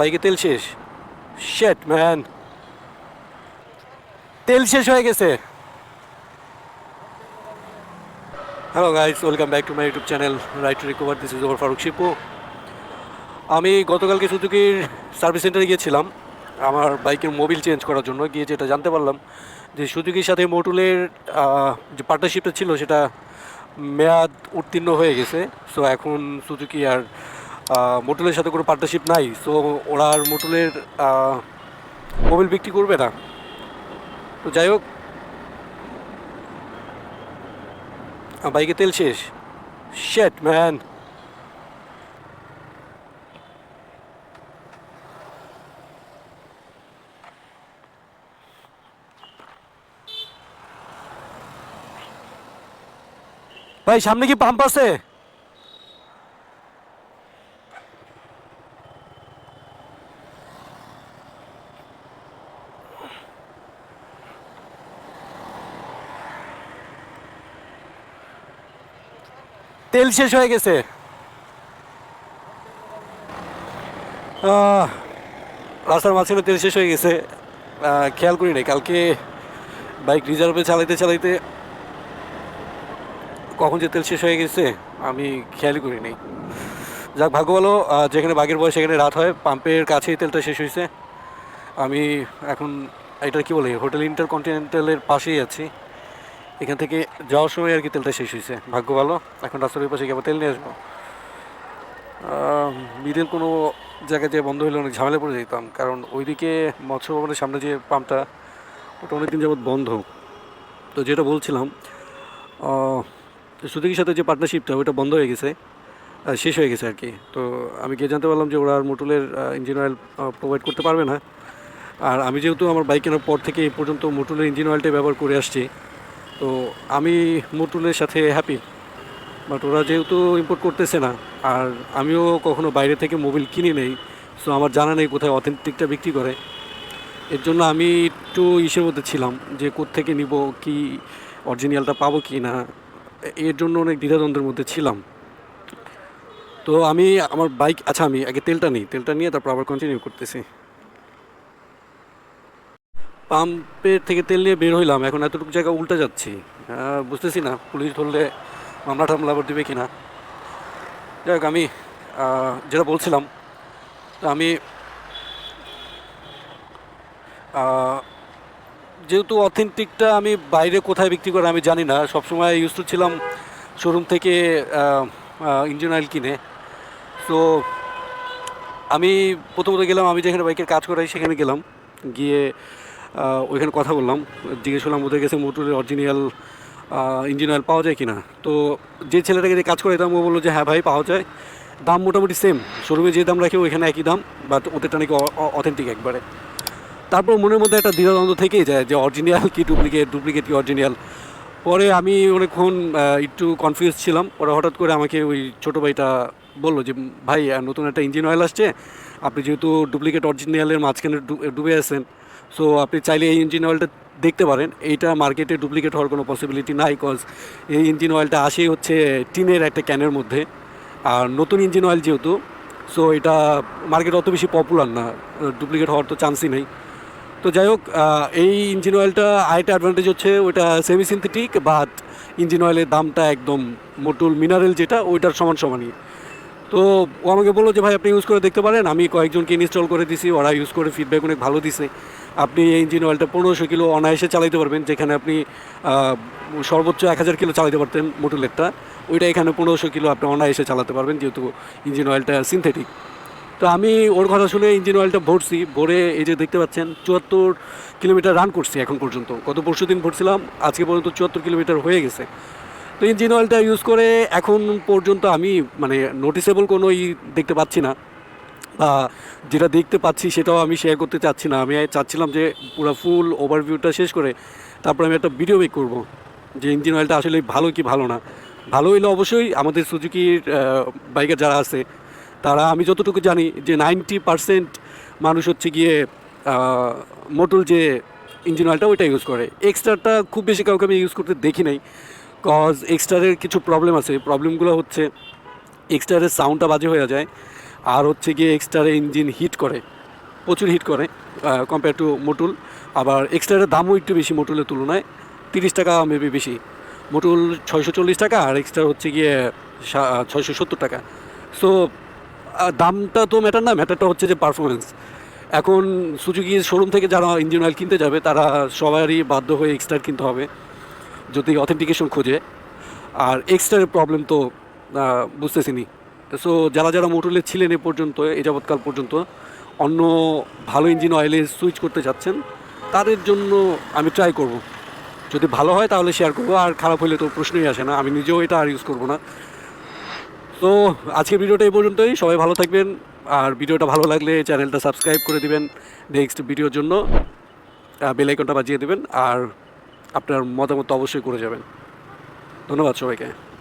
বাইকে তেল শেষ? শেট ম্যান তেল শেষ হয়ে গেছে। Hello guys welcome back to my YouTube channel right to recover this is over Faruk Shipu আমি গতকালকে সুজুকির সার্ভিস সেন্টারে গিয়েছিলাম, আমার বাইকের মোবিল চেঞ্জ করার জন্য, গিয়ে যেটা জানতে পারলাম যে সুজুকির সাথে মোটুলের যে পার্টনারশিপটা ছিল, সেটা মেয়াদ উত্তীর্ণ হয়ে গেছে। সো এখন সুজুকি আর মোটুলের সাথে কোনো পার্টনারশিপ নাই সো ওরা আর মোটুলের মোবিল বিক্রি করবে না। তো যাই হোক। বাইকে তেল শেষ। শেট ম্যান ভাই, সামনে কি পাম্প আছে? তেল শেষ হয়ে গেছে। রাস্তার মাঝখানে তেল শেষ হয়ে গেছে। খেয়াল করি নাই, কালকে বাইক রিজার্ভে চালাইতে চালাইতে কখন যে তেল শেষ হয়ে গেছে, আমি খেয়ালই করি নাই। যাক, ভাগ্য ভালো যেখানে বাঘের বয়স সেখানে রাত হয়, পাম্পের কাছেই তেলটা শেষ হয়েছে। আমি এখন, এটা কি বলে, হোটেল ইন্টারকন্টিনেন্টালের পাশেই আছি। এখান থেকে যাওয়ার সময় আর কি তেলটা শেষ হয়েছে। ভাগ্য ভালো, এখন রাস্তার ওই পাশে গিয়ে তেল নিয়ে আসব। মিডিল কোনো জায়গায় যে বন্ধ হলে অনেক ঝামেলা পড়ে যেতাম, কারণ ওইদিকে মৎস্য ভবনের সামনে যে পাম্পটা, ওটা অনেকদিন যাবৎ বন্ধ। তো যেটা বলছিলাম সুযোগের সাথে যে পার্টনারশিপটা ওটা বন্ধ হয়ে গেছে শেষ হয়ে গেছে আর কি। তো আমি গিয়ে জানতে পারলাম যে ওরা আর মোটুলের ইঞ্জিন অয়েল প্রোভাইড করতে পারবে না। আর আমি যেহেতু আমার বাইক কেনার পর থেকে এই পর্যন্ত মোটুলের ইঞ্জিন অয়েলটাই ব্যবহার করে আসছি তো আমি মোটুলের সাথে হ্যাপি বাট ওরা যেহেতু ইম্পোর্ট করতেছে না, আর আমিও কখনো বাইরে থেকে মোবিল কিনি নেই সো আমার জানা নেই কোথায় অথেন্টিকটা বিক্রি করে। এর জন্য আমি একটু ইসের মধ্যে ছিলাম যে কোত্থেকে নিব, কি অরিজিনালটা পাবো কি না, এর জন্য অনেক দ্বিধাদ্বন্দ্বের মধ্যে ছিলাম। তো আমি, আমার বাইক আচ্ছা আমি আগে তেলটা নিই, তেলটা নিয়ে তারপর আবার কন্টিনিউ করতেছি। পাম্পের থেকে তেল নিয়ে বের হইলাম, এখন এতটুকু জায়গা উল্টে যাচ্ছি। বুঝতেছি না পুলিশ ধরলে মামলা টামলা আবার দেবে কিনা। যাই হোক, আমি যেটা বলছিলাম আমি যেহেতু অথেন্টিকটা আমি বাইরে কোথায় বিক্রি করে আমি জানি না, সবসময় ইউজ টু ছিলাম শোরুম থেকে ইঞ্জিন অয়েল কিনে। তো আমি প্রথমত গেলাম, আমি যেখানে বাইকের কাজ করাই সেখানে গেলাম। গিয়ে ওইখানে কথা বললাম। জিজ্ঞেস করলাম, ওদের কাছে মোটরের অরিজিনাল ইঞ্জিন অয়েল পাওয়া যায় কি না তো যে ছেলেটাকে যে কাজ করাইতাম ও বলল যে হ্যাঁ ভাই, পাওয়া যায়। দাম মোটামুটি সেম শোরুমে যে দাম রাখি, ওইখানে একই দাম বাট ওদেরটা নাকি অথেন্টিক একবারে। তারপর মনের মধ্যে একটা দ্বিধাদ্বন্দ্ব থেকেই যায় যে অরিজিনাল কি ডুপ্লিকেট ডুপ্লিকেট কি অরিজিনাল পরে আমি অনেকক্ষণ একটু কনফিউজ ছিলাম। পরে হঠাৎ করে আমাকে ওই ছোটো ভাইটা বলল যে, ভাই নতুন একটা ইঞ্জিন অয়েল আসছে। আপনি যেহেতু ডুপ্লিকেট অরিজিনালের মাঝখানে ডুবে আছেন সো আপনি চাইলে এই ইঞ্জিন অয়েলটা দেখতে পারেন। এইটা মার্কেটে ডুপ্লিকেট হওয়ার কোনো পসিবিলিটি নাই কজ এই ইঞ্জিন অয়েলটা আসেই হচ্ছে টিনের একটা ক্যানের মধ্যে। আর নতুন ইঞ্জিন অয়েল যেহেতু সো এটা মার্কেট অত বেশি পপুলার না। ডুপ্লিকেট হওয়ার তো চান্সই নেই। তো যাই হোক এই ইঞ্জিন অয়েলটা আরেকটা অ্যাডভান্টেজ হচ্ছে, ওইটা সেমি সিনথেটিক বাট ইঞ্জিন অয়েলের দামটা একদম মোটুল মিনারেল যেটা, ওইটার সমান সমানই। তো ও আমাকে বলল যে, ভাই, আপনি ইউজ করে দেখতে পারেন। আমি কয়েকজনকে ইনস্টল করে দিছি। ওরা ইউজ করে ফিডব্যাক অনেক ভালো দিছে। আপনি এই ইঞ্জিন অয়েলটা পনেরোশো কিলো অনায়াসে চালাতে পারবেন। যেখানে আপনি সর্বোচ্চ এক হাজার কিলো চালাতে পারতেন মোটুলেরটা ওইটা এখানে পনেরোশো কিলো আপনি অনায়াসে চালাতে পারবেন, যেহেতু ইঞ্জিন অয়েলটা সিনথেটিক তো আমি ওর কথা শুনে ইঞ্জিন অয়েলটা ভরছি। ভরে এই যে দেখতে পাচ্ছেন, চুয়াত্তর কিলোমিটার রান করছি এখন পর্যন্ত। গত পরশু দিন ভরছিলাম। আজকে পর্যন্ত চুয়াত্তর কিলোমিটার হয়ে গেছে। তো ইঞ্জিন অয়েলটা ইউজ করে এখন পর্যন্ত আমি মানে নোটিসেবল কোনো ই দেখতে পাচ্ছি না। বা যেটা দেখতে পাচ্ছি সেটাও আমি শেয়ার করতে চাচ্ছি না। আমি চাচ্ছিলাম যে পুরো ফুল ওভারভিউটা শেষ করে তারপর আমি একটা ভিডিও মেক করব। যে ইঞ্জিন অয়েলটা আসলে ভালো কি ভালো না। ভালো হইলে অবশ্যই আমাদের সুজুকির বাইকার যারা আছে, তারা আমি যতটুকু জানি যে নাইনটি পারসেন্ট মানুষ হচ্ছে গিয়ে মোটল যে ইঞ্জিন অয়েলটা ওইটা ইউজ করে। এক্সট্রাটা খুব বেশি কাউকে আমি ইউজ করতে দেখি নাই। কজ এক্সট্রারের কিছু প্রবলেম আছে। প্রবলেমগুলো হচ্ছে এক্সট্রারের সাউন্ডটা বাজে হয়ে যায় আর হচ্ছে গিয়ে এক্সট্রার ইঞ্জিন হিট করে, প্রচুর হিট করে কম্পেয়ার টু মোটুল আবার এক্সট্রার দামও একটু বেশি মোটুলের তুলনায়, তিরিশ টাকা মেবি বেশি। মোটুল ছয়শো চল্লিশ টাকা আর এক্সট্রা হচ্ছে গিয়ে ছয়শো সত্তর টাকা। সো দামটা তো ম্যাটার না ম্যাটারটা হচ্ছে যে পারফরমেন্স এখন সুজুকি শোরুম থেকে যারা ইঞ্জিন অয়েল কিনতে যাবে, তারা সবারই বাধ্য হয়ে এক্সট্রা কিনতে হবে। যদি অথেন্টিকেশন খোঁজে। আর এক্সট্রার প্রবলেম তো বুঝতেছিনি। সো যারা যারা মোটরলে ছিলেন এ পর্যন্ত, এ যাবৎকাল পর্যন্ত, অন্য ভালো ইঞ্জিন অয়েলে সুইচ করতে যাচ্ছেন, তাদের জন্য আমি ট্রাই করব। যদি ভালো হয় তাহলে শেয়ার করব, আর খারাপ হলে তো প্রশ্নই আসে না, আমি নিজেও এটা আর ইউজ করব না। তো আজকের ভিডিওটা এই পর্যন্তই, সবাই ভালো থাকবেন, আর ভিডিওটা ভালো লাগলে চ্যানেলটা সাবস্ক্রাইব করে দিবেন নেক্সট ভিডিওর জন্য বেল আইকনটা বাজিয়ে দেবেন, আর আপনার মতামত অবশ্যই করে যাবেন। ধন্যবাদ সবাইকে।